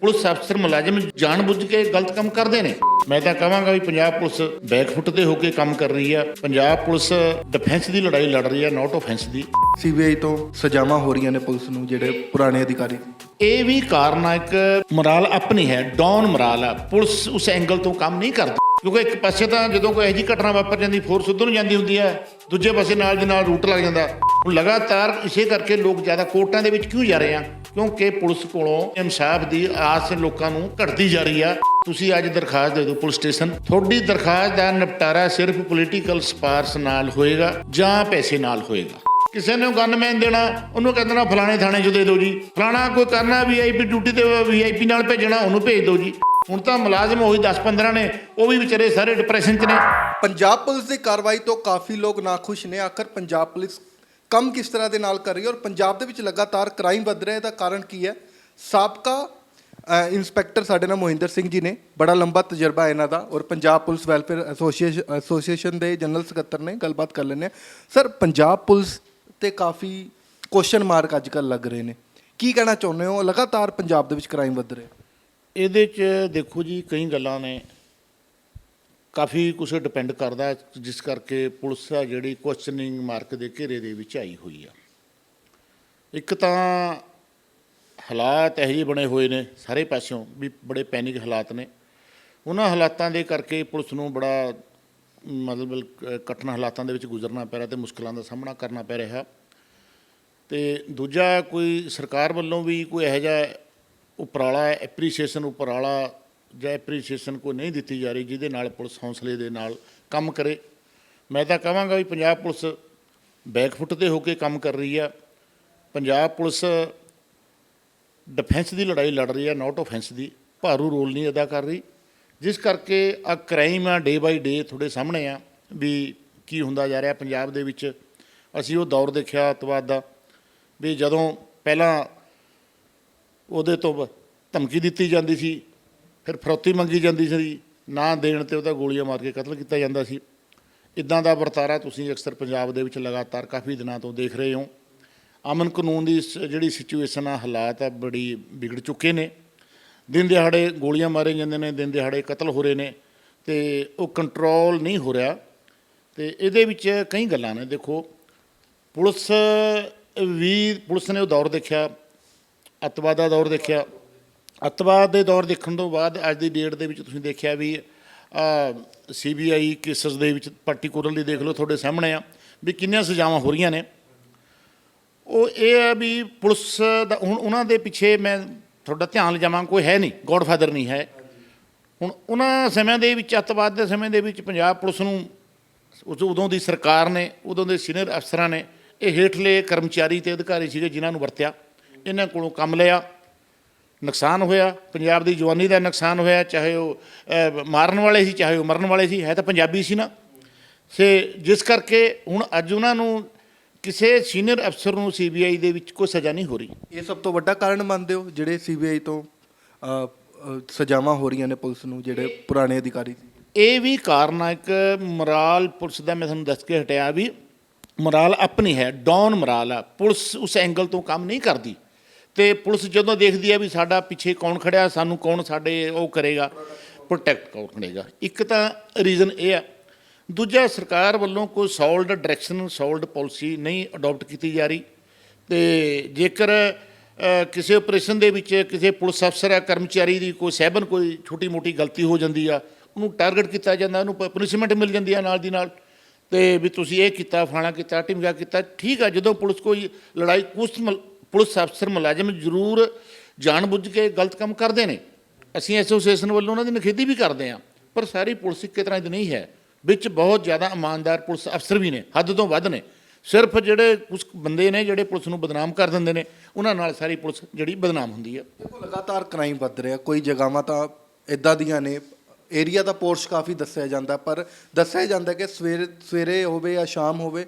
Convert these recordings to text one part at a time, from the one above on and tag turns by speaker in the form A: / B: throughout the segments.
A: Police ਅਫਸਰ ਮੁਲਾਜ਼ਮ ਜਾਣਬੁੱਝ ਕੇ ਗਲਤ ਕੰਮ ਕਰਦੇ ਨੇ। ਮੈਂ ਤਾਂ ਕਹਾਂਗਾ ਵੀ ਪੰਜਾਬ ਪੁਲਿਸ ਬੈਕਫੁੱਟ ਤੇ ਹੋ ਕੇ ਕੰਮ ਕਰ ਰਹੀ ਆ। ਪੰਜਾਬ ਪੁਲਿਸ ਡਿਫੈਂਸ ਦੀ ਲੜਾਈ ਲੜ ਰਹੀ ਆ ਨਾਟ ਆਫੈਂਸ ਦੀ।
B: ਸੀਬੀਆਈ ਤੋਂ ਸਜ਼ਾਵਾਂ ਹੋ ਰਹੀਆਂ ਨੇ ਪੁਲਿਸ ਨੂੰ ਜਿਹੜੇ ਪੁਰਾਣੇ ਅਧਿਕਾਰੀ।
A: ਇਹ ਵੀ ਕਾਰਨ ਆ ਇੱਕ ਮੋਰਲ ਆਪਣੀ ਹੈ ਡਾਊਨ ਮੋਰਲ ਆ। ਪੁਲਿਸ ਉਸ ਐਂਗਲ ਤੋਂ ਕੰਮ ਨਹੀਂ ਕਰਦੀ। ਕਿਉਂਕਿ ਇੱਕ ਪਾਸੇ ਤਾਂ ਜਦੋਂ ਕੋਈ ਇਹੋ ਜਿਹੀ ਘਟਨਾ ਵਾਪਰ ਜਾਂਦੀ ਫੋਰਸ ਉਧਰ ਨੂੰ ਜਾਂਦੀ ਹੁੰਦੀ ਹੈ ਦੂਜੇ ਪਾਸੇ ਨਾਲ ਦੇ ਨਾਲ ਰੂਟ ਲੱਗ ਜਾਂਦਾ। ਹੁਣ ਲਗਾਤਾਰ ਇਸੇ ਕਰਕੇ ਲੋਕ ਜ਼ਿਆਦਾ ਕੋਰਟਾਂ ਦੇ ਵਿੱਚ ਕਿਉਂ ਜਾ ਰਹੇ ਆ? ਕਿਉਂਕਿ ਪੁਲਿਸ ਕੋਲੋਂ ਇਨਸਾਫ ਦੀ ਆਸ ਲੋਕਾਂ ਨੂੰ ਘਟਦੀ ਜਾ ਰਹੀ ਆ। ਤੁਸੀਂ ਅੱਜ ਦਰਖਾਸਤ ਦੇ ਦਿਓ ਪੁਲਿਸ ਸਟੇਸ਼ਨ। ਤੁਹਾਡੀ ਦਰਖਾਸਤ ਦਾ ਨਿਪਟਾਰਾ ਸਿਰਫ ਪੋਲੀਟੀਕਲ ਸਪਾਰਸ ਨਾਲ ਹੋਏਗਾ ਜਾਂ ਪੈਸੇ ਨਾਲ ਹੋਏਗਾ। ਕਿਸੇ ਨੇ ਗਨਮੈਨ ਦੇਣਾ, ਉਹਨੂੰ ਕਹਿੰਦੇ ਨਾ ਫਲਾਣੇ ਥਾਣੇ 'ਚ ਦੇ ਦਿਓ ਜੀ। ਫਲਾਣਾ ਕੋਈ ਕਰਨਾ ਵੀਆਈਪੀ ਡਿਊਟੀ ਤੇ ਵੀਆਈਪੀ ਨਾਲ ਭੇਜਣਾ, ਉਹਨੂੰ ਭੇਜ ਦਿਓ ਜੀ। ਹੁਣ ਤਾਂ ਮੁਲਾਜ਼ਮ ਉਹੀ 10-15 ਨੇ, ਉਹ ਵੀ ਵਿਚਾਰੇ ਸਾਰੇ ਡਿਪਰੈਸ਼ਨ 'ਚ ਨੇ।
B: ਪੰਜਾਬ ਪੁਲਿਸ ਦੀ ਕਾਰਵਾਈ ਤੋਂ ਕਾਫੀ ਲੋਕ ਨਾਖੁਸ਼ ਨੇ। ਆਖਰ ਪੰਜਾਬ ਪੁਲਿਸ ਕੰਮ ਕਿਸ ਤਰ੍ਹਾਂ ਦੇ ਨਾਲ ਕਰ ਰਹੀ ਹੈ ਔਰ ਪੰਜਾਬ ਦੇ ਵਿੱਚ ਲਗਾਤਾਰ ਕ੍ਰਾਈਮ ਵੱਧ ਰਿਹਾ ਹੈ ਦਾ ਕਾਰਨ ਕੀ ਹੈ? ਸਾਬਕਾ ਅ, ਇੰਸਪੈਕਟਰ ਸਾਡੇ ਨਾਲ ਮੋਹਿੰਦਰ ਸਿੰਘ ਜੀ ਨੇ ਬੜਾ ਲੰਬਾ ਤਜਰਬਾ ਇਹਨਾਂ ਦਾ ਔਰ Punjab police welfare association association ਦੇ ਜਨਰਲ ਸਕੱਤਰ ਨੇ ਗੱਲਬਾਤ ਕਰ ਲੈਂਦੇ ਹਾਂ। ਸਰ ਪੰਜਾਬ ਪੁਲਿਸ ਤੇ ਕਾਫੀ ਕੁਐਸਚਨ ਮਾਰਕ ਅੱਜ ਕੱਲ੍ਹ ਲੱਗ ਰਹੇ ਨੇ। ਕੀ ਕਹਿਣਾ ਚਾਹੁੰਦੇ ਹੋ? ਲਗਾਤਾਰ ਪੰਜਾਬ ਦੇ ਵਿੱਚ ਕ੍ਰਾਈਮ ਵੱਧ ਰਿਹਾ
A: ਇਹਦੇ 'ਚ ਦੇਖੋ ਜੀ ਕਈ ਗੱਲਾਂ ਨੇ। ਕਾਫੀ ਕੁਝ ਡਿਪੈਂਡ ਕਰਦਾ ਜਿਸ ਕਰਕੇ ਪੁਲਿਸ ਆ ਜਿਹੜੀ ਕੁਐਸਚਨਿੰਗ ਮਾਰਕ ਦੇ ਘੇਰੇ ਦੇ ਵਿੱਚ ਆਈ ਹੋਈ ਆ। ਇੱਕ ਤਾਂ ਹਾਲਾਤ ਇਹੋ ਜਿਹੇ ਬਣੇ ਹੋਏ ਨੇ ਸਾਰੇ ਪਾਸਿਓਂ ਵੀ ਬੜੇ ਪੈਨਿਕ ਹਾਲਾਤ ਨੇ। ਉਹਨਾਂ ਹਾਲਾਤਾਂ ਦੇ ਕਰਕੇ ਪੁਲਿਸ ਨੂੰ ਬੜਾ ਮਤਲਬ ਅ, ਕਠਿਨ ਹਾਲਾਤਾਂ ਦੇ ਵਿੱਚ ਗੁਜ਼ਰਨਾ ਪੈ ਰਿਹਾ ਤੇ ਮੁਸ਼ਕਲਾਂ ਦਾ ਸਾਹਮਣਾ ਕਰਨਾ ਪੈ ਰਿਹਾ। ਤੇ ਦੂਜਾ ਕੋਈ ਸਰਕਾਰ ਵੱਲੋਂ ਵੀ ਕੋਈ ਇਹੋ ਜਿਹਾ ਉਪਰਾਲਾ ਐਪਰੀਸ਼ੀਏਸ਼ਨ ਉਪਰਾਲਾ ਜਾਂ ਐਪਰੀਸ਼ੀਏਸ਼ਨ ਕੋਈ ਨਹੀਂ ਦਿੱਤੀ ਜਾ ਰਹੀ ਜਿਹਦੇ ਨਾਲ ਪੁਲਿਸ ਹੌਸਲੇ ਦੇ ਨਾਲ ਕੰਮ ਕਰੇ। ਮੈਂ ਤਾਂ ਕਹਾਂਗਾ ਵੀ ਪੰਜਾਬ ਪੁਲਿਸ ਬੈਕਫੁੱਟ ਤੇ ਹੋ ਕੇ ਕੰਮ ਕਰ ਰਹੀ ਆ। ਪੰਜਾਬ ਪੁਲਿਸ ਡਿਫੈਂਸ ਦੀ ਲੜਾਈ ਲੜ ਰਹੀ ਆ ਨਾਟ ਆਫੈਂਸ ਦੀ। ਭਾਰੂ ਰੋਲ ਨਹੀਂ ਅਦਾ ਕਰ ਰਹੀ। ਜਿਸ ਕਰਕੇ ਆ ਕ੍ਰਾਈਮ ਆ ਡੇ ਬਾਈ ਡੇ ਤੁਹਾਡੇ ਸਾਹਮਣੇ ਆ ਵੀ ਕੀ ਹੁੰਦਾ ਜਾ ਰਿਹਾ ਪੰਜਾਬ ਦੇ ਵਿੱਚ। ਅਸੀਂ ਉਹ ਦੌਰ ਦੇਖਿਆ ਅੱਤਵਾਦ ਦਾ ਵੀ ਜਦੋਂ ਪਹਿਲਾਂ ਉਹਦੇ ਤੋਂ ਧਮਕੀ ਦਿੱਤੀ ਜਾਂਦੀ ਸੀ ਫਿਰ ਫਰੌਤੀ ਮੰਗੀ ਜਾਂਦੀ ਸੀ ਨਾ ਦੇਣ ਤੇ ਉਹਦਾ ਗੋਲੀਆਂ ਮਾਰ ਕੇ ਕਤਲ ਕੀਤਾ ਜਾਂਦਾ ਸੀ। ਇਦਾਂ ਦਾ ਵਰਤਾਰਾ ਤੁਸੀਂ ਅਕਸਰ ਪੰਜਾਬ ਦੇ ਵਿੱਚ ਲਗਾਤਾਰ ਕਾਫੀ ਦਿਨਾਂ ਤੋਂ ਦੇਖ ਰਹੇ ਹੋ। ਅਮਨ ਕਾਨੂੰਨ ਦੀ ਸ- ਜਿਹੜੀ ਸਿਚੁਏਸ਼ਨ ਆ, ਹਾਲਾਤ ਆ, ਬੜੀ ਵਿਗੜ ਚੁੱਕੇ ਨੇ। ਦਿਨ ਦਿਹਾੜੇ ਗੋਲੀਆਂ ਮਾਰੇ ਜਾਂਦੇ ਨੇ, ਦਿਨ ਦਿਹਾੜੇ ਕਤਲ ਹੋ ਰਹੇ ਨੇ ਤੇ ਉਹ ਕੰਟਰੋਲ ਨਹੀਂ ਹੋ ਰਿਹਾ। ਤੇ ਇਹਦੇ ਵਿੱਚ ਕਈ ਗੱਲਾਂ ਨੇ, ਦੇਖੋ, ਪੁਲਿਸ ਵੀ, ਪੁਲਿਸ ਨੇ ਉਹ ਦੌਰ ਦੇਖਿਆ, ਅੱਤਵਾਦ ਦਾ ਦੌਰ ਦੇਖਿਆ ਅੱਤਵਾਦ ਦੇ ਦੌਰ ਦੇਖਣ ਤੋਂ ਬਾਅਦ ਅੱਜ ਦੀ ਡੇਟ ਦੇ ਵਿੱਚ ਤੁਸੀਂ ਦੇਖਿਆ ਵੀ ਸੀਬੀਆਈ ਕੇਸਸ ਦੇ ਵਿੱਚ ਪਾਰਟਿਕੂਲਰਲੀ ਦੇਖ ਲਓ ਤੁਹਾਡੇ ਸਾਹਮਣੇ ਆ, ਵੀ ਕਿੰਨੀਆਂ ਸਜ਼ਾਵਾਂ ਹੋ ਰਹੀਆਂ ਨੇ। ਉਹ ਇਹ ਹੈ ਵੀ ਪੁਲਿਸ ਦਾ, ਹੁਣ ਉਹਨਾਂ ਦੇ ਪਿੱਛੇ ਮੈਂ ਤੁਹਾਡਾ ਧਿਆਨ ਲਿਜਾਵਾਂ, ਕੋਈ ਹੈ ਨਹੀਂ ਗੋਡਫਾਦਰ ਨਹੀਂ ਹੈ। ਹੁਣ ਉਹਨਾਂ ਸਮਿਆਂ ਦੇ ਵਿੱਚ, ਅੱਤਵਾਦ ਦੇ ਸਮੇਂ ਦੇ ਵਿੱਚ ਪੰਜਾਬ ਪੁਲਿਸ ਨੂੰ ਉਦੋਂ ਦੀ ਸਰਕਾਰ ਨੇ, ਉਦੋਂ ਦੇ ਸੀਨੀਅਰ ਅਫਸਰਾਂ ਨੇ, ਇਹ ਹੇਠਲੇ ਕਰਮਚਾਰੀ ਤੇ ਅਧਿਕਾਰੀ ਸੀਗੇ ਜਿਨ੍ਹਾਂ ਨੂੰ ਵਰਤਿਆ, ਇਹਨਾਂ ਕੋਲੋਂ ਕੰਮ ਲਿਆ। ਨੁਕਸਾਨ ਹੋਇਆ ਪੰਜਾਬ ਦੀ ਜਵਾਨੀ ਦਾ ਨੁਕਸਾਨ ਹੋਇਆ ਚਾਹੇ ਉਹ ਮਾਰਨ ਵਾਲੇ ਸੀ ਚਾਹੇ ਉਹ ਮਰਨ ਵਾਲੇ ਸੀ ਹੈ ਤਾਂ ਪੰਜਾਬੀ ਸੀ ਨਾ। ਸੇ ਜਿਸ ਕਰਕੇ ਹੁਣ ਅੱਜ ਉਹਨਾਂ ਨੂੰ ਕਿਸੇ ਸੀਨੀਅਰ ਅਫਸਰ ਨੂੰ ਸੀਬੀਆਈ ਦੇ ਵਿੱਚ ਕੋਈ ਸਜ਼ਾ ਨਹੀਂ ਹੋ ਰਹੀ।
B: ਇਹ ਸਭ ਤੋਂ ਵੱਡਾ ਕਾਰਨ ਮੰਨਦੇ ਹੋ ਜਿਹੜੇ ਸੀਬੀਆਈ ਤੋਂ ਸਜ਼ਾਵਾਂ ਹੋ ਰਹੀਆਂ ਨੇ ਪੁਲਿਸ ਨੂੰ ਜਿਹੜੇ ਪੁਰਾਣੇ ਅਧਿਕਾਰੀ ਸੀ?
A: ਇਹ ਵੀ ਕਾਰਨ ਆ ਇੱਕ ਮੋਰਾਲ ਪੁਲਿਸ ਦਾ ਮੈਂ ਤੁਹਾਨੂੰ ਦੱਸ ਕੇ ਹਟਿਆ ਵੀ ਮੋਰਾਲ ਆਪਣੀ ਹੈ ਡਾਊਨ ਮੋਰਾਲ ਆ। ਪੁਲਿਸ ਉਸ ਐਂਗਲ ਤੋਂ ਕੰਮ ਨਹੀਂ ਕਰਦੀ। ਤੇ ਪੁਲਿਸ ਜਦੋਂ ਦੇਖਦੀ ਹੈ ਵੀ ਸਾਡਾ ਪਿੱਛੇ ਕੌਣ ਖੜਿਆ, ਸਾਨੂੰ ਕੌਣ ਸਾਡੇ ਉਹ ਕਰੇਗਾ ਪ੍ਰੋਟੈਕਟ ਕੌਣ ਕਰੇਗਾ। ਇੱਕ ਤਾਂ ਰੀਜ਼ਨ ਇਹ ਆ। ਦੂਜਾ, ਸਰਕਾਰ ਵੱਲੋਂ ਕੋਈ ਸੋਲਡ ਡਾਇਰੈਕਸ਼ਨ ਸੋਲਡ ਪਾਲਿਸੀ ਨਹੀਂ ਅਡਾਪਟ ਕੀਤੀ ਜਾ ਰਹੀ। ਤੇ ਜੇਕਰ ਕਿਸੇ ਆਪਰੇਸ਼ਨ ਦੇ ਵਿੱਚ ਕਿਸੇ ਪੁਲਿਸ ਅਫਸਰ ਜਾਂ ਕਰਮਚਾਰੀ ਦੀ ਕੋਈ ਸਹਿਬਨ ਕੋਈ ਛੋਟੀ ਮੋਟੀ ਗਲਤੀ ਹੋ ਜਾਂਦੀ ਆ, ਉਹਨੂੰ ਟਾਰਗੇਟ ਕੀਤਾ ਜਾਂਦਾ, ਉਹਨੂੰ ਪਨਿਸ਼ਮੈਂਟ ਮਿਲ ਜਾਂਦੀ ਆ ਨਾਲ ਦੀ ਨਾਲ। ਤੇ ਵੀ ਤੁਸੀਂ ਇਹ ਕੀਤਾ, ਫਲਾਣਾ ਕੀਤਾ ਢਿਮਕਾ ਕੀਤਾ, ਠੀਕ ਆ, ਜਦੋਂ ਪੁਲਿਸ ਕੋਈ ਲੜਾਈ ਕੁਛ ਮਲ- ਪੁਲਿਸ ਅਫਸਰ ਮੁਲਾਜ਼ਮ ਜ਼ਰੂਰ ਜਾਣਬੁੱਝ ਕੇ ਗਲਤ ਕੰਮ ਕਰਦੇ ਨੇ। ਅਸੀਂ ਐਸੋਸੀਏਸ਼ਨ ਵੱਲੋਂ ਉਹਨਾਂ ਦੀ ਨਿਖੇਧੀ ਵੀ ਕਰਦੇ ਆ ਪਰ ਸਾਰੀ ਪੁਲਿਸ ਇੱਕੇ ਤਰ੍ਹਾਂ ਦੀ ਨਹੀਂ ਹੈ। ਵਿੱਚ ਬਹੁਤ ਜ਼ਿਆਦਾ ਇਮਾਨਦਾਰ ਪੁਲਿਸ ਅਫਸਰ ਵੀ ਨੇ, ਹੱਦ ਤੋਂ ਵੱਧ ਨੇ। ਸਿਰਫ ਜਿਹੜੇ ਕੁਝ ਬੰਦੇ ਨੇ ਜਿਹੜੇ ਪੁਲਿਸ ਨੂੰ ਬਦਨਾਮ ਕਰ ਦਿੰਦੇ ਨੇ, ਉਹਨਾਂ ਨਾਲ ਸਾਰੀ ਪੁਲਿਸ ਜਿਹੜੀ ਬਦਨਾਮ ਹੁੰਦੀ ਹੈ।
B: ਦੇਖੋ, ਲਗਾਤਾਰ ਕ੍ਰਾਈਮ ਵੱਧ ਰਿਹਾ, ਕੋਈ ਜਗ੍ਹਾਵਾਂ ਤਾਂ ਇਦਾਂ ਦੀਆਂ ਨੇ, ਏਰੀਆ ਦਾ ਪੋਰਸ਼ ਕਾਫੀ ਦੱਸਿਆ ਜਾਂਦਾ, ਪਰ ਦੱਸਿਆ ਜਾਂਦਾ ਕਿ ਸਵੇਰੇ ਸਵੇਰੇ ਹੋਵੇ ਜਾਂ ਸ਼ਾਮ ਹੋਵੇ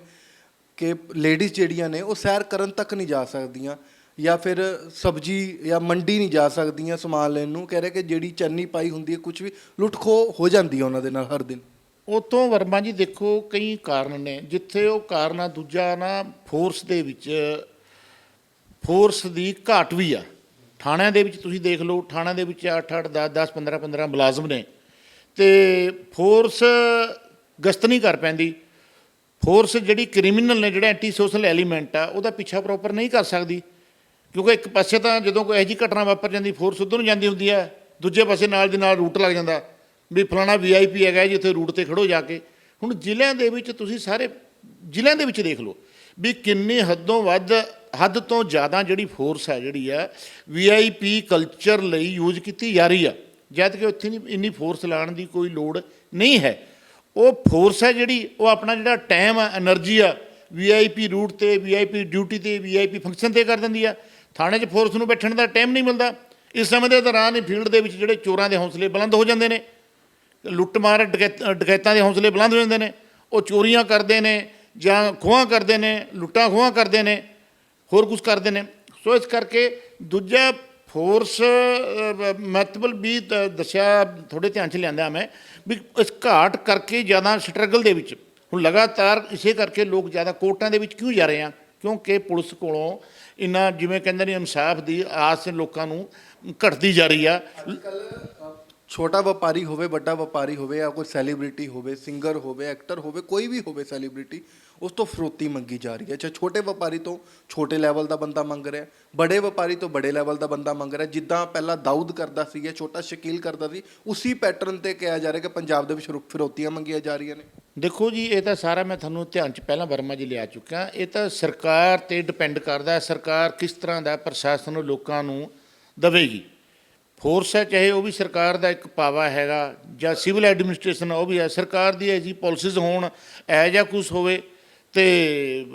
B: ਕਿ ਲੇਡੀਜ਼ ਜਿਹੜੀਆਂ ਨੇ ਉਹ ਸੈਰ ਕਰਨ ਤੱਕ ਨਹੀਂ ਜਾ ਸਕਦੀਆਂ ਜਾਂ ਫਿਰ ਸਬਜੀ ਜਾਂ ਮੰਡੀ ਨਹੀਂ ਜਾ ਸਕਦੀਆਂ ਸਮਾਨ ਲੈਣ ਨੂੰ। ਕਹਿ ਰਹੇ ਕਿ ਜਿਹੜੀ ਚੰਨੀ ਪਾਈ ਹੁੰਦੀ ਹੈ ਕੁਝ ਵੀ ਲੁੱਟ ਖੋ ਹੋ ਜਾਂਦੀ ਹੈ ਉਹਨਾਂ ਦੇ ਨਾਲ ਹਰ ਦਿਨ।
A: ਉਤੋਂ ਵਰਮਾ ਜੀ ਦੇਖੋ ਕਈ ਕਾਰਨ ਨੇ, ਜਿੱਥੇ ਉਹ ਕਾਰਨ ਆ, ਦੂਜਾ ਨਾ ਫੋਰਸ ਦੇ ਵਿੱਚ ਫੋਰਸ ਦੀ ਘਾਟ ਵੀ ਆ। ਥਾਣਿਆਂ ਦੇ ਵਿੱਚ ਤੁਸੀਂ ਦੇਖ ਲਓ, ਥਾਣਿਆਂ ਦੇ ਵਿੱਚ 8 8 10 10 15 15 ਮੁਲਾਜ਼ਮ ਨੇ ਤੇ ਫੋਰਸ ਗਸ਼ਤ ਨਹੀਂ ਕਰ ਪੈਂਦੀ। ਫੋਰਸ ਜਿਹੜੀ ਕ੍ਰਿਮੀਨਲ ਨੇ, ਜਿਹੜਾ ਐਂਟੀ ਸੋਸ਼ਲ ਐਲੀਮੈਂਟ ਆ, ਉਹਦਾ ਪਿੱਛਾ ਪ੍ਰੋਪਰ ਨਹੀਂ ਕਰ ਸਕਦੀ। ਕਿਉਂਕਿ ਇੱਕ ਪਾਸੇ ਤਾਂ ਜਦੋਂ ਕੋਈ ਇਹੋ ਜਿਹੀ ਘਟਨਾ ਵਾਪਰ ਜਾਂਦੀ, ਫੋਰਸ ਉਧਰ ਨੂੰ ਜਾਂਦੀ ਹੁੰਦੀ ਹੈ ਦੂਜੇ ਪਾਸੇ ਨਾਲ ਦੀ ਨਾਲ ਰੂਟ ਲੱਗ ਜਾਂਦਾ। ਵੀ ਫਲਾਣਾ ਵੀਆਈਪੀ ਹੈਗਾ ਜੀ, ਉੱਥੇ ਰੂਟ ਤੇ ਖੜੋ ਜਾ ਕੇ। ਹੁਣ ਜ਼ਿਲ੍ਹਿਆਂ ਦੇ ਵਿੱਚ ਤੁਸੀਂ ਸਾਰੇ, ਜ਼ਿਲ੍ਹਿਆਂ ਦੇ ਵਿੱਚ ਦੇਖ ਲਓ, ਵੀ ਕਿੰਨੀ ਹੱਦੋਂ ਵੱਧ, ਹੱਦ ਤੋਂ ਜ਼ਿਆਦਾ ਜਿਹੜੀ ਫੋਰਸ ਹੈ ਜਿਹੜੀ ਆ ਵੀਆਈਪੀ ਕਲਚਰ ਲਈ ਯੂਜ਼ ਕੀਤੀ ਜਾ ਰਹੀ ਆ। ਜਦ ਕਿ ਉੱਥੇ ਨਹੀਂ, ਇੰਨੀ ਫੋਰਸ ਲਾਉਣ ਦੀ ਕੋਈ ਲੋੜ ਨਹੀਂ ਹੈ। ਉਹ ਫੋਰਸ ਹੈ ਜਿਹੜੀ, ਉਹ ਆਪਣਾ ਜਿਹੜਾ ਟਾਈਮ ਆ એનર્ਜੀ ਆ ਵੀਆਈਪੀ ਰੂਟ ਤੇ ਵੀਆਈਪੀ ਡਿਊਟੀ ਤੇ ਵੀਆਈਪੀ ਫੰਕਸ਼ਨ ਤੇ ਕਰ ਦਿੰਦੀ ਆ। ਥਾਣੇ 'ਚ ਫੋਰਸ ਨੂੰ ਬੈਠਣ ਦਾ ਟਾਈਮ ਨਹੀਂ ਮਿਲਦਾ। ਇਸ ਸਮੇਂ ਦੇ ਦੌਰਾਨ ਹੀ ਫੀਲਡ ਦੇ ਵਿੱਚ ਜਿਹੜੇ ਚੋਰਾਂ ਦੇ ਹੌਸਲੇ ਬੁਲੰਦ ਹੋ ਜਾਂਦੇ ਨੇ। ਲੁੱਟਮਾਰ ਡਕੈਤਾਂ ਦੇ ਹੌਸਲੇ ਬੁਲੰਦ ਹੋ ਜਾਂਦੇ ਨੇ। ਉਹ ਚੋਰੀਆਂ ਕਰਦੇ ਨੇ ਜਾਂ ਖੋਹਾਂ ਕਰਦੇ ਨੇ, ਲੁੱਟਾਂ ਖੋਹਾਂ ਕਰਦੇ ਨੇ, ਹੋਰ ਕੁਝ ਕਰਦੇ ਨੇ। ਸੋ ਇਸ ਕਰਕੇ ਦੂਜਾ ਫੋਰਸ ਮਤਲਬ ਵੀ ਦ- ਦੱਸਿਆ ਥੋੜੇ ਧਿਆਨ ਚ ਲਿਆਂਦਾ ਮੈਂ, ਵੀ ਇਸ ਘਾਟ ਕਰਕੇ ਜ਼ਿਆਦਾ ਸਟਰਗਲ ਦੇ ਵਿੱਚ। ਹੁਣ ਲਗਾਤਾਰ ਇਸੇ ਕਰਕੇ ਲੋਕ ਜ਼ਿਆਦਾ ਕੋਰਟਾਂ ਦੇ ਵਿੱਚ ਕਿਉਂ ਜਾ ਰਹੇ ਆ? ਕਿਉਂਕਿ ਪੁਲਿਸ ਕੋਲੋਂ ਇੰਨਾ ਜਿਵੇਂ ਕਹਿੰਦੇ ਨੇ ਇਨਸਾਫ ਦੀ ਆਸ ਲੋਕਾਂ ਨੂੰ ਘਟਦੀ ਜਾ ਰਹੀ ਆ।
B: ਛੋਟਾ ਵਪਾਰੀ ਹੋਵੇ, ਵੱਡਾ ਵਪਾਰੀ ਹੋਵੇ ਜਾਂ ਕੋਈ ਸੈਲੀਬ੍ਰਿਟੀ ਹੋਵੇ ਸਿੰਗਰ ਹੋਵੇ ਐਕਟਰ ਹੋਵੇ, ਕੋਈ ਵੀ ਹੋਵੇ ਸੈਲੀਬ੍ਰਿਟੀ ਉਸ ਤੋਂ ਫਰੋਤੀ ਮੰਗੀ ਜਾ ਰਹੀ ਹੈ। ਚਾਹੇ ਛੋਟੇ ਵਪਾਰੀ ਤੋਂ ਛੋਟੇ ਲੈਵਲ ਦਾ ਬੰਦਾ ਮੰਗ ਰਿਹਾ ਬੜੇ ਵਪਾਰੀ ਤੋਂ ਬੜੇ ਲੈਵਲ ਦਾ ਬੰਦਾ ਮੰਗ ਰਿਹਾ ਜਿੱਦਾਂ ਪਹਿਲਾਂ ਦਾਊਦ ਕਰਦਾ ਸੀ ਜਾਂ ਛੋਟਾ ਸ਼ਕੀਲ ਕਰਦਾ ਸੀ, ਉਸੇ ਪੈਟਰਨ ਤੇ ਕਿਹਾ ਜਾ ਰਿਹਾ ਕਿ ਪੰਜਾਬ ਦੇ ਵਿੱਚ ਰੁ- ਫਿਰੌਤੀਆਂ ਮੰਗੀਆਂ ਜਾ ਰਹੀਆਂ ਨੇ।
A: ਦੇਖੋ ਜੀ, ਇਹ ਤਾਂ ਸਾਰਾ ਮੈਂ ਤੁਹਾਨੂੰ ਧਿਆਨ ਚ ਪਹਿਲਾਂ ਵਰਮਾ ਜੀ ਲਿਆ ਚੁੱਕਾ ਇਹ ਤਾਂ ਸਰਕਾਰ ਤੇ ਡਿਪੈਂਡ ਕਰਦਾ ਹੈ। ਸਰਕਾਰ ਕਿਸ ਤਰ੍ਹਾਂ ਦਾ ਪ੍ਰਸ਼ਾਸਨ ਲੋਕਾਂ ਨੂੰ ਦਵੇਗੀ? ਫੋਰਸ ਹੈ ਚਾਹੇ ਉਹ ਵੀ ਸਰਕਾਰ ਦਾ ਇੱਕ ਪਾਵਾ ਹੈਗਾ ਜਾਂ ਸਿਵਲ ਐਡਮਿਨਿਸਟ੍ਰੇਸ਼ਨ ਉਹ ਵੀ ਹੈ। ਸਰਕਾਰ ਦੀ ਐਜੀ ਪਾਲਿਸੀਜ਼ ਹੋਣ ਐ ਜਾਂ ਕੁਝ ਹੋਵੇ ਤੇ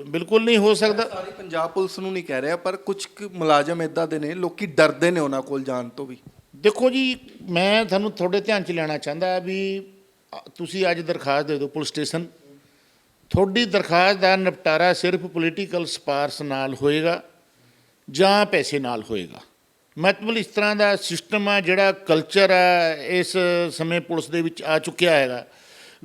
A: ਬਿਲਕੁਲ ਨਹੀਂ ਹੋ ਸਕਦਾ।
B: ਸਾਰੀ ਪੰਜਾਬ ਪੁਲਿਸ ਨੂੰ ਨਹੀਂ ਕਹਿ ਰਿਹਾ ਪਰ ਕੁਝ ਕੁ ਮੁਲਾਜ਼ਮ ਇਦਾਂ ਦੇ ਨੇ ਲੋਕੀ ਡਰਦੇ ਨੇ ਉਹਨਾਂ ਕੋਲ ਜਾਣ ਤੋਂ ਵੀ।
A: ਦੇਖੋ ਜੀ ਮੈਂ ਤੁਹਾਨੂੰ ਤੁਹਾਡੇ ਧਿਆਨ ਚ ਲੈਣਾ ਚਾਹੁੰਦਾ ਵੀ ਤੁਸੀਂ ਅੱਜ ਦਰਖਾਸਤ ਦੇ ਦਿਓ ਪੁਲਿਸ ਸਟੇਸ਼ਨ। ਤੁਹਾਡੀ ਦਰਖਾਸਤ ਦਾ ਨਿਪਟਾਰਾ ਸਿਰਫ ਪੋਲੀਟੀਕਲ ਸਪਾਰਸ ਨਾਲ ਹੋਏਗਾ ਜਾਂ ਪੈਸੇ ਨਾਲ ਹੋਏਗਾ? ਮਤਲਬ ਇਸ ਤਰ੍ਹਾਂ ਦਾ ਸਿਸਟਮ ਆ ਜਿਹੜਾ ਕਲਚਰ ਆ ਇਸ ਸਮੇਂ ਪੁਲਿਸ ਦੇ ਵਿੱਚ ਆ ਚੁੱਕਿਆ ਹੈਗਾ।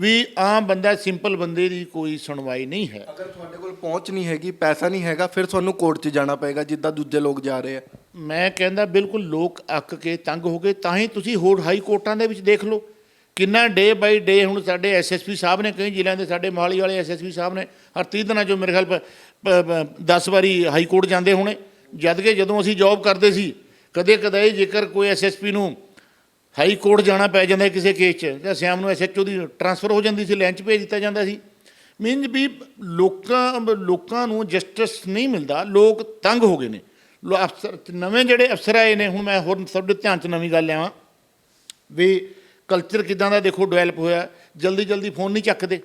A: ਵੀ ਆਮ ਬੰਦਾ ਸਿੰਪਲ ਬੰਦੇ ਦੀ ਕੋਈ ਸੁਣਵਾਈ ਨਹੀਂ ਹੈ।
B: ਅਗਰ ਤੁਹਾਡੇ ਕੋਲ ਪਹੁੰਚ ਨਹੀਂ ਹੈਗੀ ਪੈਸਾ ਨਹੀਂ ਹੈਗਾ ਫਿਰ ਤੁਹਾਨੂੰ ਕੋਰਟ 'ਚ ਜਾਣਾ ਪਏਗਾ ਜਿੱਦਾਂ ਦੂਜੇ ਲੋਕ ਜਾ ਰਹੇ ਆ।
A: ਮੈਂ ਕਹਿੰਦਾ ਬਿਲਕੁਲ ਲੋਕ ਅੱਕ ਕੇ ਤੰਗ ਹੋ ਗਏ ਤਾਂ ਹੀ ਤੁਸੀਂ ਹੋਰ ਹਾਈ ਕੋਰਟਾਂ ਦੇ ਵਿੱਚ ਦੇਖ ਲਓ। ਕਿੰਨਾ ਡੇ ਬਾਈ ਡੇ ਹੁਣ ਸਾਡੇ ਐਸਐਸਪੀ ਸਾਹਿਬ ਨੇ ਕਈ ਜ਼ਿਲ੍ਹਿਆਂ ਦੇ ਸਾਡੇ ਮੋਹਾਲੀ ਵਾਲੇ ਐਸਐਸਪੀ ਸਾਹਿਬ ਨੇ ਹਰ 30 ਦਿਨਾਂ ਚੋਂ ਮੇਰੇ ਖਿਆਲ 10 ਵਾਰੀ ਹਾਈ ਕੋਰਟ ਜਾਂਦੇ ਹੋਣੇ ਜਦ ਕਿ ਜਦੋਂ ਅਸੀਂ ਜੌਬ ਕਰਦੇ ਸੀ ਕਦੇ ਕਦੇ ਜੇਕਰ ਕੋਈ ਐਸਐਸਪੀ ਨੂੰ ਹਾਈ ਕੋਰਟ ਜਾਣਾ ਪੈ ਜਾਂਦਾ ਕਿਸੇ ਕੇਸ 'ਚ, ਜਾਂ ਸਿਆਮ ਨੂੰ ਐਸਐਚਓ ਦੀ ਟਰਾਂਸਫਰ ਹੋ ਜਾਂਦੀ ਸੀ ਲੈਂਚ ਭੇਜ ਦਿੱਤਾ ਜਾਂਦਾ ਸੀ। ਮੀਨਸ ਵੀ ਲੋਕਾਂ ਲੋਕਾਂ ਨੂੰ ਜਸਟਿਸ ਨਹੀਂ ਮਿਲਦਾ, ਲੋਕ ਤੰਗ ਹੋ ਗਏ ਨੇ। ਲੋ, ਅਫਸਰ, ਨਵੇਂ ਜਿਹੜੇ ਅਫਸਰ ਆਏ ਨੇ, ਹੁਣ ਮੈਂ ਹੋਰ ਸਭ ਦੇ ਧਿਆਨ 'ਚ ਨਵੀਂ ਗੱਲ ਆਵਾਂ ਵੀ ਕਲਚਰ ਕਿਦਾਂ ਦਾ ਦੇਖੋ ਡਿਵੈਲਪ ਹੋਇਆ, ਜਲਦੀ ਜਲਦੀ ਫੋਨ ਨਹੀਂ ਚੱਕਦੇ।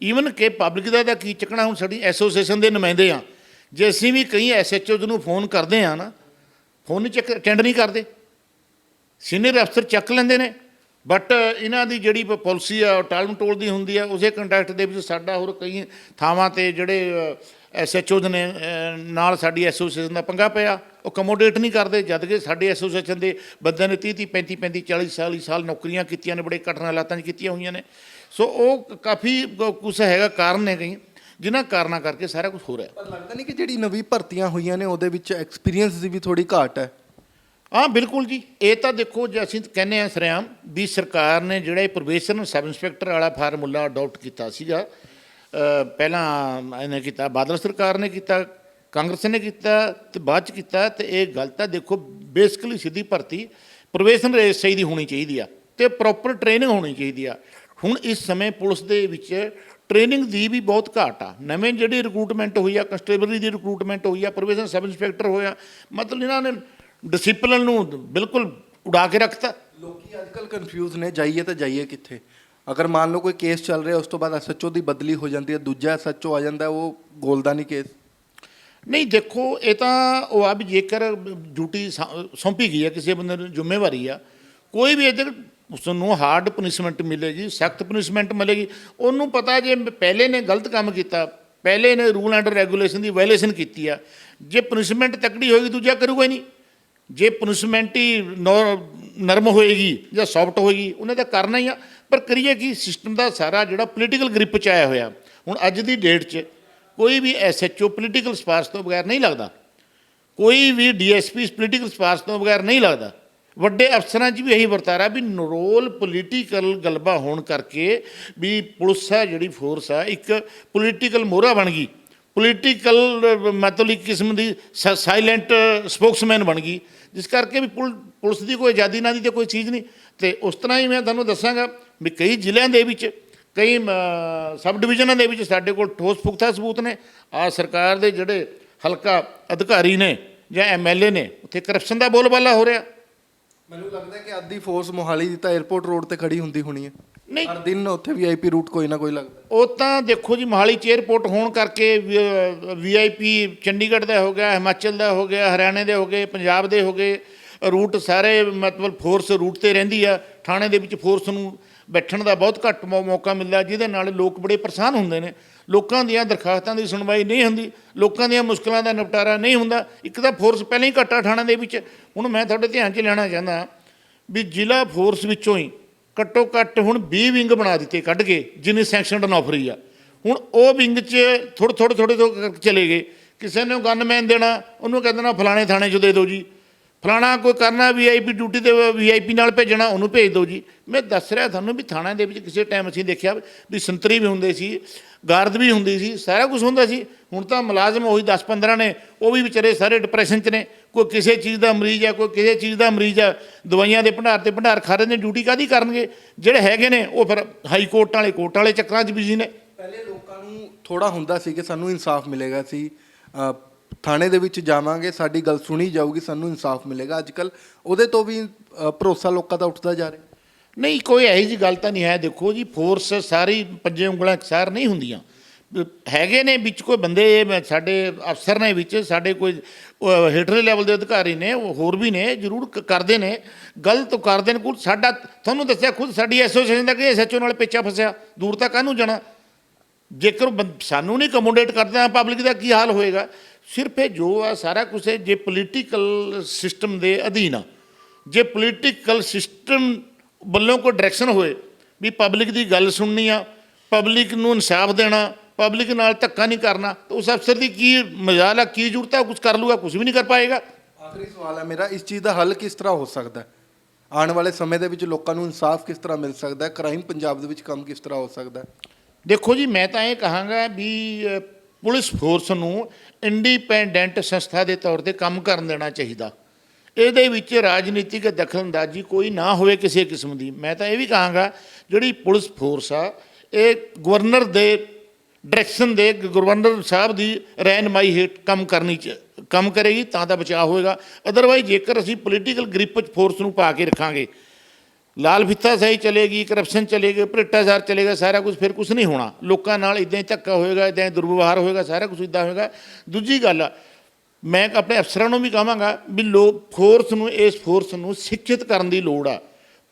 A: ਈਵਨ ਕਿ ਪਬਲਿਕ ਦਾ ਤਾਂ ਕੀ ਚੱਕਣਾ, ਹੁਣ ਸਾਡੀ ਐਸੋਸੀਏਸ਼ਨ ਦੇ ਨੁਮਾਇੰਦੇ ਆ। ਜੇ ਅਸੀਂ ਵੀ ਕਈ ਐਸਐਚਓਜ਼ ਨੂੰ ਫੋਨ ਕਰਦੇ ਆ ਨਾ ਫੋਨ ਨਹੀਂ ਚੈੱਕ, ਅਟੈਂਡ ਨਹੀਂ ਕਰਦੇ। ਸੀਨੀਅਰ ਅਫਸਰ ਚੱਕ ਲੈਂਦੇ ਨੇ ਬਟ ਇਹਨਾਂ ਦੀ ਜਿਹੜੀ ਪਾਲਿਸੀ ਆ, ਉਹ ਟਾਲ ਮਟੋਲ ਦੀ ਹੁੰਦੀ ਆ, ਉਸੇ ਕੰਟੈਕਟ ਦੇ ਵਿੱਚ ਸਾਡਾ ਹੋਰ ਕਈ ਥਾਵਾਂ ਤੇ ਜਿਹੜੇ ਐਸਐਚਓਜ਼ ਨੇ ਨਾਲ ਸਾਡੀ ਐਸੋਸੀਏਸ਼ਨ ਦਾ ਪੰਗਾ ਪਿਆ, ਉਹ ਕਮੋਡੇਟ ਨਹੀਂ ਕਰਦੇ, ਜਦ ਕਿ ਸਾਡੇ ਐਸੋਸੀਏਸ਼ਨ ਦੇ ਬੰਦਿਆਂ ਨੇ 30 30 35 35 40 40 ਸਾਲ ਨੌਕਰੀਆਂ ਕੀਤੀਆਂ ਨੇ, ਬੜੇ ਕਠਿਨ ਹਾਲਾਤਾਂ 'ਚ ਕੀਤੀਆਂ ਹੋਈਆਂ ਨੇ। ਸੋ ਉਹ ਕਾਫੀ ਕੁਝ ਹੈਗਾ ਕਾਰਨ ਨੇ ਕਈ ਜਿਨ੍ਹਾਂ ਕਾਰਨਾਂ ਕਰਕੇ ਸਾਰਾ ਕੁਝ ਹੋ ਰਿਹਾ
B: ਪਰ ਲੱਗਦਾ ਨਹੀਂ ਕਿ ਜਿਹੜੀ ਨਵੀਂ ਭਰਤੀਆਂ ਹੋਈਆਂ ਨੇ ਉਹਦੇ ਵਿੱਚ ਐਕਸਪੀਰੀਅੰਸ ਦੀ ਵੀ ਥੋੜੀ ਘਾਟ ਹੈ?
A: ਹਾਂ ਬਿਲਕੁਲ ਜੀ। ਇਹ ਤਾਂ ਦੇਖੋ ਜੇ ਅਸੀਂ ਕਹਿੰਦੇ ਆ ਸਰਿਆਮ ਵੀ ਸਰਕਾਰ ਨੇ ਜਿਹੜਾ ਇਹ ਪ੍ਰੋਬੇਸ਼ਨ ਸਬ ਇੰਸਪੈਕਟਰ ਵਾਲਾ ਫਾਰਮੂਲਾ ਅਡਾਪਟ ਕੀਤਾ ਸੀਗਾ ਪਹਿਲਾਂ ਇਹਨੇ ਕੀਤਾ ਬਾਦਲ ਸਰਕਾਰ ਨੇ ਕੀਤਾ ਕਾਂਗਰਸ ਨੇ ਕੀਤਾ ਤੇ ਬਾਅਦ ਚ ਕੀਤਾ ਤੇ ਇਹ ਗੱਲ ਤਾਂ ਦੇਖੋ ਬੇਸਿਕਲੀ ਸਿੱਧੀ ਭਰਤੀ ਪ੍ਰੋਬੇਸ਼ਨ ਰੇਸ ਸਹੀ ਦੀ ਹੋਣੀ ਚਾਹੀਦੀ ਆ ਤੇ ਪ੍ਰੋਪਰ ਟ੍ਰੇਨਿੰਗ ਹੋਣੀ ਚਾਹੀਦੀ ਆ। ਹੁਣ ਇਸ ਸਮੇਂ ਪੁਲਿਸ ਦੇ ਵਿੱਚ ਟ੍ਰੇਨਿੰਗ ਦੀ ਵੀ ਬਹੁਤ ਘਾਟ ਆ। ਨਵੇਂ ਜਿਹੜੀ ਰਿਕਰੂਟਮੈਂਟ ਹੋਈ ਆ ਕਨਸਟੇਬਲਰੀ ਦੀ ਰਿਕਰੂਟਮੈਂਟ ਹੋਈ ਆ ਪ੍ਰੋਬੇਸ਼ਨ ਸਬ ਇੰਸਪੈਕਟਰ ਹੋਇਆ ਮਤਲਬ ਇਹਨਾਂ ਨੇ ਡਿਸਪਲਿਨ ਨੂੰ ਬਿਲਕੁਲ ਉਡਾ ਕੇ ਰੱਖਤਾ।
B: ਲੋਕੀ ਅੱਜਕੱਲ ਕਨਫਿਊਜ਼ ਨੇ ਜਾਈਏ ਤਾਂ ਜਾਈਏ ਕਿੱਥੇ? ਅਗਰ ਮੰਨ ਲਓ ਕੋਈ ਕੇਸ ਚੱਲ ਰਿਹਾ ਉਸ ਤੋਂ ਬਾਅਦ ਐਸਐਚਓ ਦੀ ਬਦਲੀ ਹੋ ਜਾਂਦੀ ਹੈ ਦੂਜਾ ਐਸਐਚਓ ਆ ਜਾਂਦਾ ਉਹ ਗੋਲਦਾ ਨਹੀਂ ਕੇਸ
A: ਨਹੀਂ ਦੇਖੋ ਇਹ ਤਾਂ ਉਹ ਆ ਵੀ ਜੇਕਰ ਡਿਊਟੀ ਸੌਂਪੀ ਗਈ ਹੈ ਕਿਸੇ ਬੰਦੇ ਨੂੰ ਜ਼ਿੰਮੇਵਾਰੀ ਆ ਕੋਈ ਵੀ ਇੱਧਰ ਉਸ ਨੂੰ ਹਾਰਡ ਪਨਿਸ਼ਮੈਂਟ ਮਿਲੇਗੀ, ਸਖਤ ਪਨਿਸ਼ਮੈਂਟ ਮਿਲੇਗੀ। ਉਹਨੂੰ ਪਤਾ ਜੇ ਪਹਿਲੇ ਨੇ ਗਲਤ ਕੰਮ ਕੀਤਾ, ਪਹਿਲੇ ਨੇ ਰੂਲ ਐਂਡ ਰੈਗੂਲੇਸ਼ਨ ਦੀ ਵਾਇਲੇਸ਼ਨ ਕੀਤੀ ਆ, ਜੇ ਪਨਿਸ਼ਮੈਂਟ ਤਕੜੀ ਹੋਏਗੀ, ਦੂਜਾ ਕਰੂਗਾ ਨਹੀਂ। ਜੇ ਪਨਿਸ਼ਮੈਂਟ ਹੀ ਨੌ- ਨਰਮ ਹੋਏਗੀ ਜਾਂ ਸੌਫਟ ਹੋਏਗੀ, ਉਹਨੇ ਤਾਂ ਕਰਨਾ ਹੀ ਆ। ਪਰ ਕਰੀਏ ਕੀ ਸਿਸਟਮ ਦਾ ਸਾਰਾ ਜਿਹੜਾ ਪੋਲੀਟੀਕਲ ਗ੍ਰਿਪ ਚ ਆਇਆ ਹੋਇਆ, ਹੁਣ ਅੱਜ ਦੀ ਡੇਟ 'ਚ ਕੋਈ ਵੀ ਐਸਐਚਓ ਪੋਲੀਟੀਕਲ ਸਪਾਰਸ ਤੋਂ ਬਗੈਰ ਨਹੀਂ ਲੱਗਦਾ। ਕੋਈ ਵੀ ਡੀਐਸਪੀ ਪੋਲੀਟੀਕਲ ਸਪਾਰਸ ਤੋਂ ਬਗੈਰ ਨਹੀਂ ਲੱਗਦਾ। ਵੱਡੇ ਅਫਸਰਾਂ 'ਚ ਵੀ ਇਹੀ ਵਰਤਾਰਾ ਵੀ ਨਰੋਲ ਪੋਲੀਟੀਕਲ ਗਲਬਾ ਹੋਣ ਕਰਕੇ ਵੀ ਪੁਲਿਸ ਹੈ ਜਿਹੜੀ ਫੋਰਸ ਹੈ, ਇੱਕ ਪੋਲੀਟੀਕਲ ਮੋਹਰਾ ਬਣ ਗਈ। ਪੋਲੀਟੀਕਲ ਮਤਲਬ ਇੱਕ ਕਿਸਮ ਦੀ ਸਾਇਲੈਂਟ ਸਪੋਕਸਮੈਨ ਬਣ ਗਈ। ਜਿਸ ਕਰਕੇ ਵੀ ਪੁਲ- ਪੁਲਿਸ ਦੀ ਕੋਈ ਆਜ਼ਾਦੀ ਨਾ ਦੀ ਤੇ ਕੋਈ ਚੀਜ਼ ਨਹੀਂ। ਤੇ ਉਸ ਤਰ੍ਹਾਂ ਹੀ ਮੈਂ ਤੁਹਾਨੂੰ ਦੱਸਾਂਗਾ ਵੀ ਕਈ ਜ਼ਿਲ੍ਹਿਆਂ ਦੇ ਵਿੱਚ, ਕਈ ਸਬ ਡਿਵੀਜ਼ਨਾਂ ਦੇ ਵਿੱਚ ਸਾਡੇ ਕੋਲ ਠੋਸ ਪੁਖਤਾ ਸਬੂਤ ਨੇ। ਆ ਸਰਕਾਰ ਦੇ ਜਿਹੜੇ ਹਲਕਾ ਅਧਿਕਾਰੀ ਨੇ ਜਾਂ ਐਮਐਲਏ ਨੇ, ਉੱਥੇ ਕਰਪਸ਼ਨ ਦਾ ਬੋਲਬਾਲਾ ਹੋ ਰਿਹਾ।
B: ਮੈਨੂੰ ਲੱਗਦਾ ਕਿ ਅੱਧੀ ਫੋਰਸ ਮੋਹਾਲੀ ਦੀ ਤਾਂ 에ਅਰਪੋਰਟ ਰੋਡ ਤੇ ਖੜੀ ਹੁੰਦੀ ਹੋਣੀ ਹੈ।
A: ਨਹੀਂ।
B: ਹਰ ਦਿਨ ਉੱਥੇ ਵੀਆਈਪੀ ਰੂਟ ਕੋਈ ਨਾ ਕੋਈ ਲੱਗਦਾ।
A: ਉਹ ਤਾਂ ਦੇਖੋ ਜੀ ਮੋਹਾਲੀ ਚ 에ਅਰਪੋਰਟ ਹੋਣ ਕਰਕੇ ਵੀਆਈਪੀ ਚੰਡੀਗੜ੍ਹ ਦਾ ਹੋ ਗਿਆ ਹਿਮਾਚਲ ਦਾ ਹੋ ਗਿਆ ਹਰਿਆਣੇ ਦੇ ਹੋ ਗਏ ਪੰਜਾਬ ਦੇ ਹੋ ਗਏ ਰੂਟ ਸਾਰੇ ਮਤਲਬ ਫੋਰਸ ਰੂਟ ਤੇ ਰਹਿੰਦੀ ਆ। ਥਾਣੇ ਦੇ ਵਿੱਚ ਫੋਰਸ ਨੂੰ ਬੈਠਣ ਦਾ ਬਹੁਤ ਘੱਟ ਮੌਕਾ ਮਿਲਦਾ, ਜਿਹਦੇ ਨਾਲ ਲੋਕ ਬੜੇ ਪਰੇਸ਼ਾਨ ਹੁੰਦੇ ਨੇ। ਲੋਕਾਂ ਦੀਆਂ ਦਰਖਾਸਤਾਂ ਦੀ ਸੁਣਵਾਈ ਨਹੀਂ ਹੁੰਦੀ, ਲੋਕਾਂ ਦੀਆਂ ਮੁਸ਼ਕਲਾਂ ਦਾ ਨਿਪਟਾਰਾ ਨਹੀਂ ਹੁੰਦਾ। ਇੱਕ ਤਾਂ ਫੋਰਸ ਪਹਿਲਾਂ ਹੀ ਘੱਟਾ ਥਾਣੇ ਦੇ ਵਿੱਚ। ਹੁਣ ਮੈਂ ਤੁਹਾਡੇ ਧਿਆਨ 'ਚ ਲੈਣਾ ਚਾਹੁੰਦਾ ਵੀ ਜ਼ਿਲ੍ਹਾ ਫੋਰਸ ਵਿੱਚੋਂ ਹੀ ਘੱਟੋ ਘੱਟ ਹੁਣ 20 ਵਿੰਗ ਬਣਾ ਦਿੱਤੇ ਕੱਢ ਕੇ, ਜਿੰਨੀ ਸੈਂਕਸ਼ਨਡ ਨੌਕਰੀ ਆ। ਹੁਣ ਉਹ ਵਿੰਗ 'ਚ ਥੋੜ੍ਹੇ ਥੋੜ੍ਹੇ ਥੋੜ੍ਹੇ ਤੋਂ ਚਲੇ ਗਏ। ਕਿਸੇ ਨੂੰ ਗਨਮੈਨ ਦੇਣਾ, ਉਹਨੂੰ ਕਹਿ ਦੇਣਾ ਫਲਾਣੇ ਥਾਣੇ 'ਚ ਦੇ ਦਿਓ ਜੀ। ਫਲਾਣਾ ਕੋਈ ਕਰਨਾ ਵੀਆਈਪੀ ਡਿਊਟੀ ਤੇ ਵੀਆਈਪੀ ਨਾਲ ਭੇਜਣਾ, ਉਹਨੂੰ ਭੇਜ ਦਿਓ ਜੀ। ਮੈਂ ਦੱਸ ਰਿਹਾ ਤੁਹਾਨੂੰ ਵੀ ਥਾਣਾ ਦੇ ਵਿੱਚ ਕਿਸੇ ਟਾਈਮ ਅਸੀਂ ਦੇਖਿਆ ਵੀ ਸੰਤਰੀ ਵੀ ਹੁੰਦੇ ਸੀ, ਗਾਰਦ ਵੀ ਹੁੰਦੀ ਸੀ, ਸਾਰਾ ਕੁਝ ਹੁੰਦਾ ਸੀ। ਹੁਣ ਤਾਂ ਮੁਲਾਜ਼ਮ ਉਹੀ 10 15 ਨੇ, ਉਹ ਵੀ ਵਿਚਾਰੇ ਸਾਰੇ ਡਿਪਰੈਸ਼ਨ 'ਚ ਨੇ। ਕੋਈ ਕਿਸੇ ਚੀਜ਼ ਦਾ ਮਰੀਜ਼ ਆ, ਕੋਈ ਕਿਸੇ ਚੀਜ਼ ਦਾ ਮਰੀਜ਼ ਆ, ਦਵਾਈਆਂ ਦੇ ਭੰਡਾਰ ਤੇ ਭੰਡਾਰ ਖਾ ਰਹੇ ਨੇ ਡਿਊਟੀ ਕਾਦੀ ਕਰਨਗੇ? ਜਿਹੜੇ ਹੈਗੇ ਨੇ, ਉਹ ਫਿਰ ਹਾਈ ਕੋਰਟ ਵਾਲੇ ਕੋਰਟ ਵਾਲੇ ਚੱਕਰਾਂ 'ਚ ਬਿਜ਼ੀ ਨੇ।
B: ਪਹਿਲੇ ਲੋਕਾਂ ਨੂੰ ਥੋੜਾ ਹੁੰਦਾ ਸੀ ਕਿ ਸਾਨੂੰ ਇਨਸਾਫ ਮਿਲੇਗਾ ਸੀ। ਥਾਣੇ ਦੇ ਵਿੱਚ ਜਾਵਾਂਗੇ ਸਾਡੀ ਗੱਲ ਸੁਣੀ ਜਾਊਗੀ ਸਾਨੂੰ ਇਨਸਾਫ ਮਿਲੇਗਾ। ਅੱਜ ਕੱਲ ਉਹਦੇ ਤੋਂ ਵੀ ਅ, ਭਰੋਸਾ ਲੋਕਾਂ ਦਾ ਉੱਠਦਾ ਜਾ ਰਿਹਾ।
A: ਨਹੀਂ ਕੋਈ ਇਹੋ ਜਿਹੀ ਗੱਲ ਤਾਂ ਨਹੀਂ ਹੈ। ਦੇਖੋ ਜੀ ਫੋਰਸ ਸਾਰੀ ਪੰਜੇ ਉਂਗਲਾਂ ਇਕਸਾਰ ਨਹੀਂ ਹੁੰਦੀਆਂ। ਅਹ ਹੈਗੇ ਨੇ ਵਿੱਚ ਕੋਈ ਬੰਦੇ ਮੈਂ- ਸਾਡੇ ਅਫਸਰ ਨੇ ਵਿੱਚ ਸਾਡੇ ਕੋਈ ਹੇਠਲੇ ਲੈਵਲ ਦੇ ਅਧਿਕਾਰੀ ਨੇ ਉਹ ਹੋਰ ਵੀ ਨੇ ਜ਼ਰੂਰ ਕ- ਕਰਦੇ ਨੇ। ਗਲਤ ਕਰਦੇ ਨੇ ਕੁਝ ਸਾਡਾ ਤੁਹਾਨੂੰ ਦੱਸਿਆ ਖੁਦ ਸਾਡੀ ਐਸੋਸੀਏਸ਼ਨ ਦਾ ਕਿ ਐਸਐਚਓ ਨਾਲ ਪੇਚਾ ਫਸਿਆ? ਦੂਰ ਤਾਂ ਕਾਹਨੂੰ ਜਾਣਾ? ਜੇਕਰ ਬੰ- ਸਾਨੂੰ ਨਹੀਂ ਕਮੋਡੇਟ ਕਰਦਾ ਪਬਲਿਕ ਦਾ ਕੀ ਹਾਲ ਹੋਏਗਾ? ਸਿਰਫ ਇਹ ਜੋ ਆ ਸਾਰਾ ਕੁਝ ਜੇ ਪੋਲੀਟੀਕਲ ਸਿਸਟਮ ਦੇ ਅਧੀਨ ਆ ਜੇ ਪੋਲੀਟੀਕਲ ਸਿਸਟਮ ਵੱਲੋਂ ਕੋਈ ਡਾਇਰੈਕਸ਼ਨ ਹੋਏ ਵੀ ਪਬਲਿਕ ਦੀ ਗੱਲ ਸੁਣਨੀ ਆ ਪਬਲਿਕ ਨੂੰ ਇਨਸਾਫ ਦੇਣਾ ਪਬਲਿਕ ਨਾਲ ਧੱਕਾ ਨਹੀਂ ਕਰਨਾ ਤਾਂ ਉਸ ਅਫਸਰ ਦੀ ਕੀ ਮਜਾਲ ਆ ਕੀ ਜ਼ਰੂਰਤ ਆ ਕੁਝ ਕਰ ਲੂਗਾ ਕੁਝ ਵੀ ਨਹੀਂ ਕਰ ਪਾਏਗਾ।
B: ਆਖਰੀ ਸਵਾਲ ਹੈ ਮੇਰਾ ਇਸ ਚੀਜ਼ ਦਾ ਹੱਲ ਕਿਸ ਤਰ੍ਹਾਂ ਹੋ ਸਕਦਾ ਹੈ? ਆਉਣ ਵਾਲੇ ਸਮੇਂ ਦੇ ਵਿੱਚ ਲੋਕਾਂ ਨੂੰ ਇਨਸਾਫ ਕਿਸ ਤਰ੍ਹਾਂ ਮਿਲ ਸਕਦਾ ਹੈ? ਕ੍ਰਾਈਮ ਪੰਜਾਬ ਦੇ ਵਿੱਚ ਕੰਮ ਕਿਸ ਤਰ੍ਹਾਂ ਹੋ ਸਕਦਾ ਹੈ?
A: ਦੇਖੋ ਜੀ ਮੈਂ ਤਾਂ ਇਹ ਕਹਾਂਗਾ ਵੀ ਪੁਲਿਸ ਫੋਰਸ ਨੂੰ ਇੰਡੀਪੈਂਡੈਂਟ ਸੰਸਥਾ ਦੇ ਤੌਰ ਤੇ ਕੰਮ ਕਰਨ ਦੇਣਾ ਚਾਹੀਦਾ। ਇਹਦੇ ਵਿੱਚ ਰਾਜਨੀਤਿਕ ਦਖਲਅੰਦਾਜ਼ੀ ਕੋਈ ਨਾ ਹੋਵੇ ਕਿਸੇ ਕਿਸਮ ਦੀ। ਮੈਂ ਤਾਂ ਇਹ ਵੀ ਕਹਾਂਗਾ, ਜਿਹੜੀ ਪੁਲਿਸ ਫੋਰਸ ਆ, ਇਹ ਗਵਰਨਰ ਦੇ ਡਾਇਰੈਕਸ਼ਨ ਦੇ, ਗਵਰਨਰ ਸਾਹਿਬ ਦੀ ਰਹਿਨਮਾਈ ਹੇਠ ਕੰਮ ਕਰਨੀ ਚ, ਕੰਮ ਕਰੇਗੀ ਤਾਂ ਤਾਂ ਬਚਾਅ ਹੋਏਗਾ। ਅਦਰਵਾਈਜ਼ ਜੇਕਰ ਅਸੀਂ ਪੋਲੀਟੀਕਲ ਗ੍ਰਿਪ ਚ ਫੋਰਸ ਨੂੰ ਪਾ ਕੇ ਰੱਖਾਂਗੇ ਲਾਲ ਫਿੱਤਾ ਸਹੀ ਚਲੇਗੀ ਕਰਪਸ਼ਨ ਚਲੇਗਾ, ਭ੍ਰਿਸ਼ਟਾਚਾਰ ਚਲੇਗਾ, ਸਾਰਾ ਕੁਝ ਫਿਰ ਕੁਝ ਨਹੀਂ ਹੋਣਾ। ਲੋਕਾਂ ਨਾਲ ਇਦਾਂ ਹੀ ਧੱਕਾ ਹੋਏਗਾ ਇਦਾਂ ਹੀ ਦੁਰਵਿਵਹਾਰ ਹੋਏਗਾ, ਸਾਰਾ ਕੁਝ ਇਦਾਂ ਹੋਏਗਾ। ਦੂਜੀ ਗੱਲ, ਮੈਂ ਆਪਣੇ ਅਫਸਰਾਂ ਨੂੰ ਵੀ ਕਹਾਂਗਾ ਵੀ ਲੋਕ ਫੋਰਸ ਨੂੰ, ਇਸ ਫੋਰਸ ਨੂੰ ਸਿੱਖਿਅਤ ਕਰਨ ਦੀ ਲੋੜ ਆ।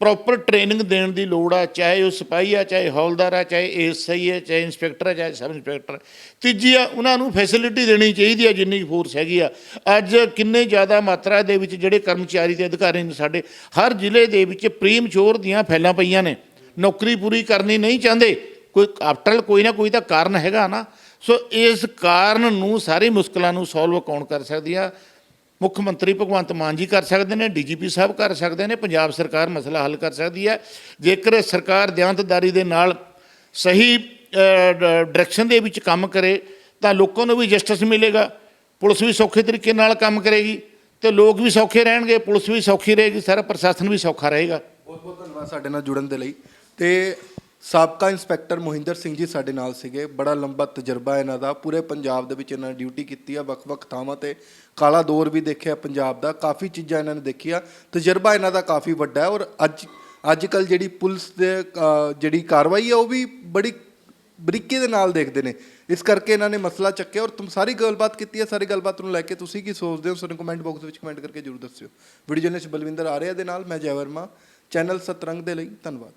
A: ਪ੍ਰੋਪਰ ਟ੍ਰੇਨਿੰਗ ਦੇਣ ਦੀ ਲੋੜ ਆ, ਚਾਹੇ ਉਹ ਸਿਪਾਹੀ ਆ, ਚਾਹੇ ਹੌਲਦਾਰ ਆ, ਚਾਹੇ ਏਐਸਆਈ ਹੈ ਚਾਹੇ ਇੰਸਪੈਕਟਰ ਆ, ਚਾਹੇ ਸਬ ਇੰਸਪੈਕਟਰ। ਤੀਜੀ ਆ, ਉਹਨਾਂ ਨੂੰ ਫੈਸਿਲਿਟੀ ਦੇਣੀ ਚਾਹੀਦੀ ਆ ਜਿੰਨੀ ਫੋਰਸ ਹੈਗੀ ਆ। ਅੱਜ ਕਿੰਨੇ ਜ਼ਿਆਦਾ ਮਾਤਰਾ ਦੇ ਵਿੱਚ ਜਿਹੜੇ ਕਰਮਚਾਰੀ ਤੇ ਅਧਿਕਾਰੀ ਨੇ ਸਾਡੇ, ਹਰ ਜ਼ਿਲ੍ਹੇ ਦੇ ਵਿੱਚ ਪ੍ਰੀਮਚੋਰ ਦੀਆਂ ਫੈਲਾਂ ਪਈਆਂ ਨੇ। ਨੌਕਰੀ ਪੂਰੀ ਕਰਨੀ ਨਹੀਂ ਚਾਹੁੰਦੇ। ਕੋਈ ਆਫਟਰ ਕੋਈ ਨਾ ਕੋਈ ਤਾਂ ਕਾਰਨ ਹੈਗਾ ਨਾ। ਸੋ ਇਸ ਕਾਰਨ ਨੂੰ ਸਾਰੀ ਮੁਸ਼ਕਲਾਂ ਨੂੰ ਸੋਲਵ ਕੌਣ ਕਰ ਸਕਦੀ ਆ? ਮੁੱਖ ਮੰਤਰੀ ਭਗਵੰਤ ਮਾਨ ਜੀ ਕਰ ਸਕਦੇ ਨੇ, ਡੀਜੀਪੀ ਸਾਹਿਬ ਕਰ ਸਕਦੇ ਨੇ, ਪੰਜਾਬ ਸਰਕਾਰ ਮਸਲਾ ਹੱਲ ਕਰ ਸਕਦੀ ਹੈ। ਜੇਕਰ ਸਰਕਾਰ ਦਿਆਂਤਦਾਰੀ ਦੇ ਨਾਲ ਸਹੀ ਡਾਇਰੈਕਸ਼ਨ ਦੇ ਵਿੱਚ ਕੰਮ ਕਰੇ, ਤਾਂ ਲੋਕਾਂ ਨੂੰ ਵੀ ਜਸਟਿਸ ਮਿਲੇਗਾ। ਪੁਲਿਸ ਵੀ ਸੌਖੇ ਤਰੀਕੇ ਨਾਲ ਕੰਮ ਕਰੇਗੀ ਤੇ ਲੋਕ ਵੀ ਸੌਖੇ ਰਹਿਣਗੇ, ਪੁਲਿਸ ਵੀ ਸੌਖੀ ਰਹੇਗੀ, ਸਾਰਾ ਪ੍ਰਸ਼ਾਸਨ ਵੀ ਸੌਖਾ ਰਹੇਗਾ।
B: ਬਹੁਤ ਬਹੁਤ ਧੰਨਵਾਦ ਸਾਡੇ ਨਾਲ ਜੁੜਨ ਦੇ ਲਈ। ਤੇ ਸਾਬਕਾ ਇੰਸਪੈਕਟਰ ਮੋਹਿੰਦਰ ਸਿੰਘ ਜੀ ਸਾਡੇ ਨਾਲ ਸੀਗੇ। ਬੜਾ ਲੰਬਾ ਤਜਰਬਾ ਇਹਨਾਂ ਦਾ। ਪੂਰੇ ਪੰਜਾਬ ਦੇ ਵਿੱਚ ਇਹਨਾਂ ਨੇ ਡਿਊਟੀ ਕੀਤੀ ਆ ਵੱਖ-ਵੱਖ ਥਾਵਾਂ ਤੇ। ਕਾਲਾ ਦੌਰ ਵੀ ਦੇਖਿਆ ਪੰਜਾਬ ਦਾ। ਕਾਫੀ ਚੀਜ਼ਾਂ ਇਹਨਾਂ ਨੇ ਦੇਖੀਆਂ। ਤਜਰਬਾ ਇਹਨਾਂ ਦਾ ਕਾਫੀ ਵੱਡਾ ਹੈ ਔਰ ਅੱਜ ਅੱਜ ਕੱਲ ਜਿਹੜੀ ਪੁਲਿਸ ਦੇ ਅ, ਜਿਹੜੀ ਕਾਰਵਾਈ ਹੈ ਉਹ ਵੀ ਬੜੀ ਬਰੀਕੀ ਦੇ ਨਾਲ ਦੇਖਦੇ ਨੇ। ਇਸ ਕਰਕੇ ਇਹਨਾਂ ਨੇ ਮਸਲਾ ਚੱਕਿਆ ਔਰ ਤੁਮ ਸਾਰੀ ਗੱਲਬਾਤ ਕੀਤੀ ਹੈ। ਸਾਰੀ ਗੱਲਬਾਤ ਨੂੰ ਲੈ ਕੇ ਤੁਸੀਂ ਕੀ ਸੋਚਦੇ ਹੋ? ਸਾਨੂੰ ਕਮੈਂਟ ਬਾਕਸ ਵਿੱਚ ਕਮੈਂਟ ਕਰਕੇ ਜਰੂਰ ਦੱਸਿਓ। ਵੀਡੀਓ ਜਰਨਲਿਸਟ ਬਲਵਿੰਦਰ ਆਰਿਆ ਦੇ ਨਾਲ। ਮੈਂ ਜੈ ਵਰਮਾ। ਚੈਨਲ ਸਤਰੰਗ ਦੇ ਲਈ ਧੰਨਵਾਦ।